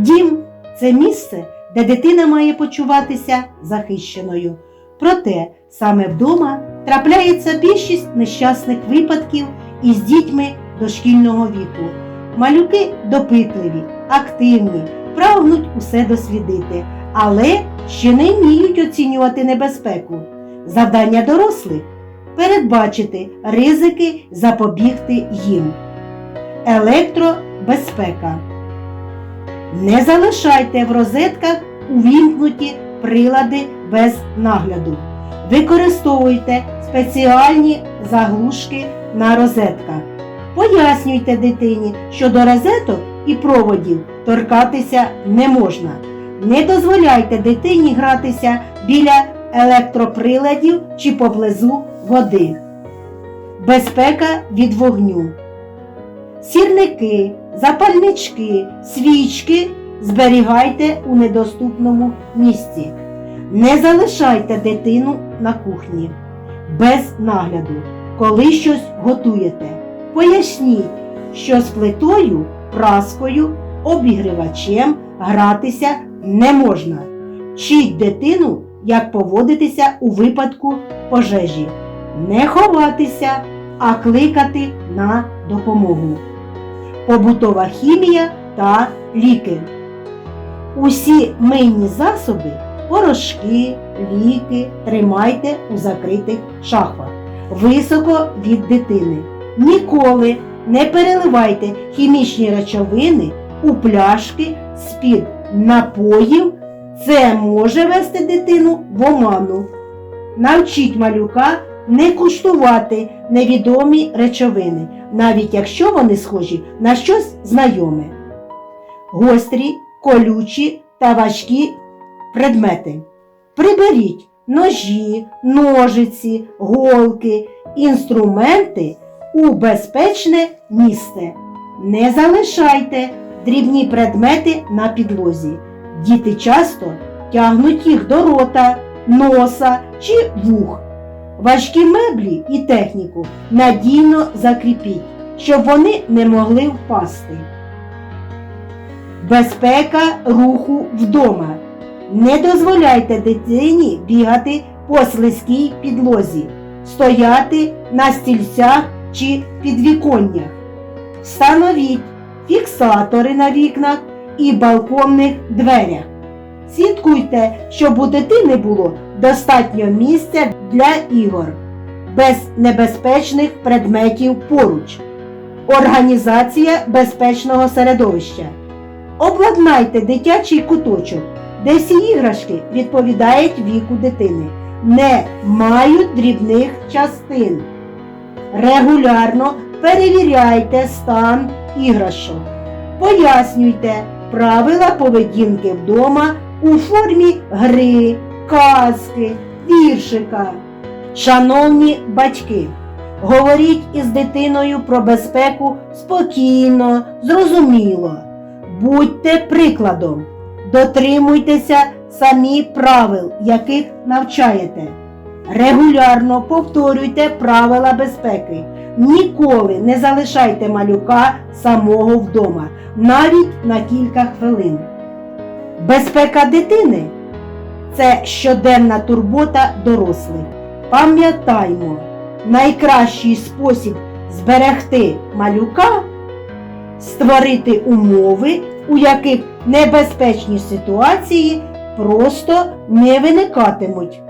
Дім це місце, де дитина має почуватися захищеною. Проте саме вдома трапляється більшість нещасних випадків із дітьми дошкільного віку. Малюки допитливі, активні, прагнуть усе дослідити, але ще не вміють оцінювати небезпеку. Завдання дорослих передбачити ризики, запобігти їм. Електробезпека. Не залишайте в розетках увімкнуті прилади без нагляду. Використовуйте спеціальні заглушки на розетках. Пояснюйте дитині, що до розеток і проводів торкатися не можна. Не дозволяйте дитині гратися біля електроприладів чи поблизу води. Безпека від вогню. Сірники, запальнички, свічки зберігайте у недоступному місці. Не залишайте дитину на кухні без нагляду, коли щось готуєте. Поясніть, що з плитою, праскою, обігрівачем гратися не можна. Вчіть дитину, як поводитися у випадку пожежі. Не ховатися, а кликати на допомогу. Побутова хімія та ліки. Усі мийні засоби, порошки, ліки тримайте у закритих шафах, високо від дитини. Ніколи не переливайте хімічні речовини у пляшки з-під напоїв. Це може вести дитину в оману. Навчіть малюка не куштувати невідомі речовини, навіть якщо вони схожі на щось знайоме. Гострі, колючі та важкі предмети. Приберіть ножі, ножиці, голки, інструменти у безпечне місце. Не залишайте дрібні предмети на підлозі. Діти часто тягнуть їх до рота, носа чи вух. Важкі меблі і техніку надійно закріпіть, щоб вони не могли впасти. Безпека руху вдома. Не дозволяйте дитині бігати по слизькій підлозі, стояти на стільцях чи підвіконнях. Встановіть фіксатори на вікнах і балконних дверях. Слідкуйте, щоб у дитини було достатньо місця для ігор, без небезпечних предметів поруч. Організація безпечного середовища. Обладнайте дитячий куточок, де всі іграшки відповідають віку дитини, не мають дрібних частин. Регулярно перевіряйте стан іграшок. Пояснюйте правила поведінки вдома у формі гри, казки, віршика. Шановні батьки, говоріть із дитиною про безпеку спокійно, зрозуміло. Будьте прикладом, дотримуйтеся самі правил, яких навчаєте. Регулярно повторюйте правила безпеки. Ніколи не залишайте малюка самого вдома, навіть на кілька хвилин. Безпека дитини це щоденна турбота дорослих. Пам'ятаймо, найкращий спосіб зберегти малюка створити умови, у яких небезпечні ситуації просто не виникатимуть.